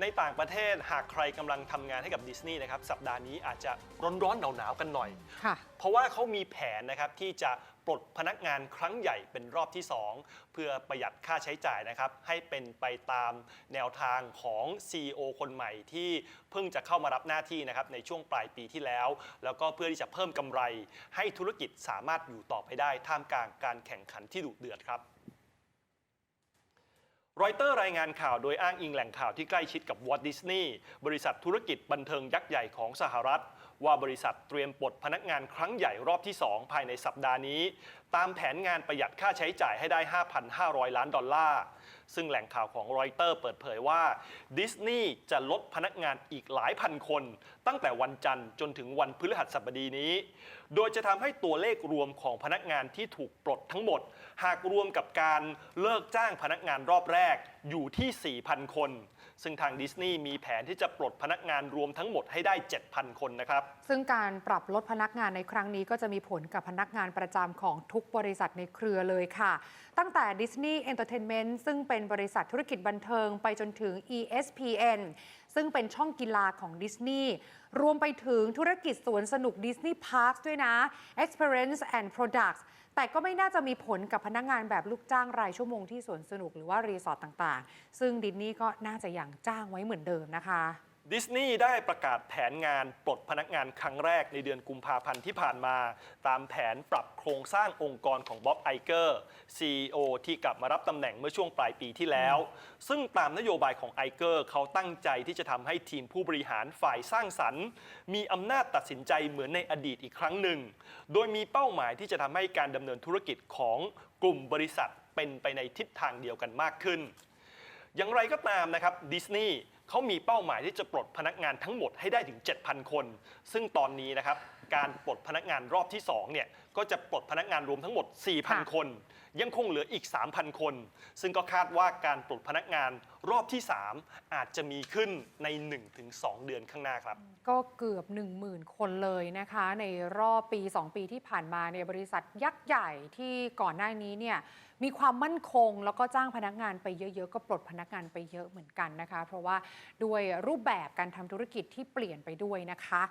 ในต่างประเทศหากใครกำลังทำงานให้กับดิสนีย์นะครับสัปดาห์นี้อาจจะร้อนๆหนาวๆกันหน่อย ค่ะ เพราะว่าเขามีแผนนะครับที่จะปลดพนักงานครั้งใหญ่เป็นรอบที่ 2 เพื่อประหยัดค่าใช้จ่ายนะครับ ให้เป็นไปตามแนวทางของ CEO คนใหม่ที่เพิ่งจะเข้ามารับหน้าที่นะครับในช่วงปลายปีที่แล้ว แล้วก็เพื่อที่จะเพิ่มกำไร ให้ธุรกิจสามารถอยู่ต่อไปได้ท่ามกลางการแข่งขันที่ดุเดือดครับ รอยเตอร์รายงานข่าวโดยอ้างอิงแหล่งข่าวที่ใกล้ชิดกับวอตดิสนีย์บริษัทธุรกิจบันเทิงยักษ์ใหญ่ของสหรัฐ ว่าบริษัทเตรียมปลดพนักงานครั้งใหญ่รอบที่ 2 ภายในสัปดาห์นี้ตามแผนงานประหยัดค่าใช้จ่ายให้ได้ 5,500 ล้านดอลลาร์ ซึ่งแหล่งข่าวของรอยเตอร์เปิดเผยว่าดิสนีย์จะลดพนักงานอีกหลายพันคน ตั้งแต่วันจันทร์จนถึงวันพฤหัสบดีนี้ โดยจะทำให้ตัวเลขรวมของพนักงานที่ถูกปลดทั้งหมด หากรวมกับการเลิกจ้างพนักงานรอบแรกอยู่ที่ 4,000 คน ซึ่งทางดิสนีย์มีแผนที่จะปลดพนักงานรวมทั้งหมดให้ได้ 7,000 คนนะครับ ซึ่งการปรับลดพนักงานในครั้งนี้ก็จะมีผลกับพนักงานประจำของทุกบริษัทในเครือเลยค่ะ ตั้งแต่ Disney Entertainment ซึ่งเป็นบริษัทธุรกิจบันเทิงไปจนถึง ESPN ซึ่งเป็นช่องกีฬาของดิสนีย์รวมไปถึงธุรกิจสวนสนุก Disney Parks ด้วยนะ Experience and Products แต่ก็ไม่น่าจะมีผลกับพนักงานแบบลูกจ้างรายชั่วโมงที่สวนสนุกหรือว่ารีสอร์ทต่างๆ ซึ่งดิสนีย์ก็น่าจะยังจ้างไว้เหมือนเดิมนะคะ ดิสนีย์ได้ประกาศแผนงานปลดพนักงานครั้งแรกในเดือนกุมภาพันธ์ที่ผ่านมา ตามแผนปรับโครงสร้างองค์กรของบ๊อบไอเกอร์ CEO ที่กลับมารับตำแหน่งเมื่อช่วงปลายปีที่แล้ว ซึ่งตามนโยบายของไอเกอร์เขาตั้งใจที่จะทำให้ทีมผู้บริหารฝ่ายสร้างสรรค์ มีอำนาจตัดสินใจเหมือนในอดีตอีกครั้งหนึ่ง โดยมีเป้าหมายที่จะทำให้การดำเนินธุรกิจของกลุ่มบริษัทเป็นไปในทิศทางเดียวกันมากขึ้น อย่างไรก็ตามนะครับดิสนีย์เขามีเป้าหมายที่จะปลดพนักงานทั้งหมดให้ได้ถึง 7,000 คน ซึ่งตอนนี้นะครับ การปลดพนักงานรอบที่2เนี่ยก็จะปลดพนักงานรวมทั้งหมดค่ะ4,000 คน ยังคงเหลืออีก 3,000 คน ซึ่งก็คาดว่าการปลดพนักงานรอบที่ 3 อาจจะมีขึ้นใน 1-2 เดือนข้างหน้าครับ ก็เกือบ 10,000 คนเลยนะคะ ในรอบปี 2 ปีที่ผ่านมาเนี่ยบริษัทยักษ์ใหญ่ที่ก่อนหน้านี้เนี่ยมีความมั่นคงแล้วก็จ้างพนักงานไปเยอะ ๆ ก็ปลดพนักงานไปเยอะเหมือนกันนะคะ เพราะว่าด้วยรูปแบบการทำธุรกิจที่เปลี่ยนไปด้วยนะคะ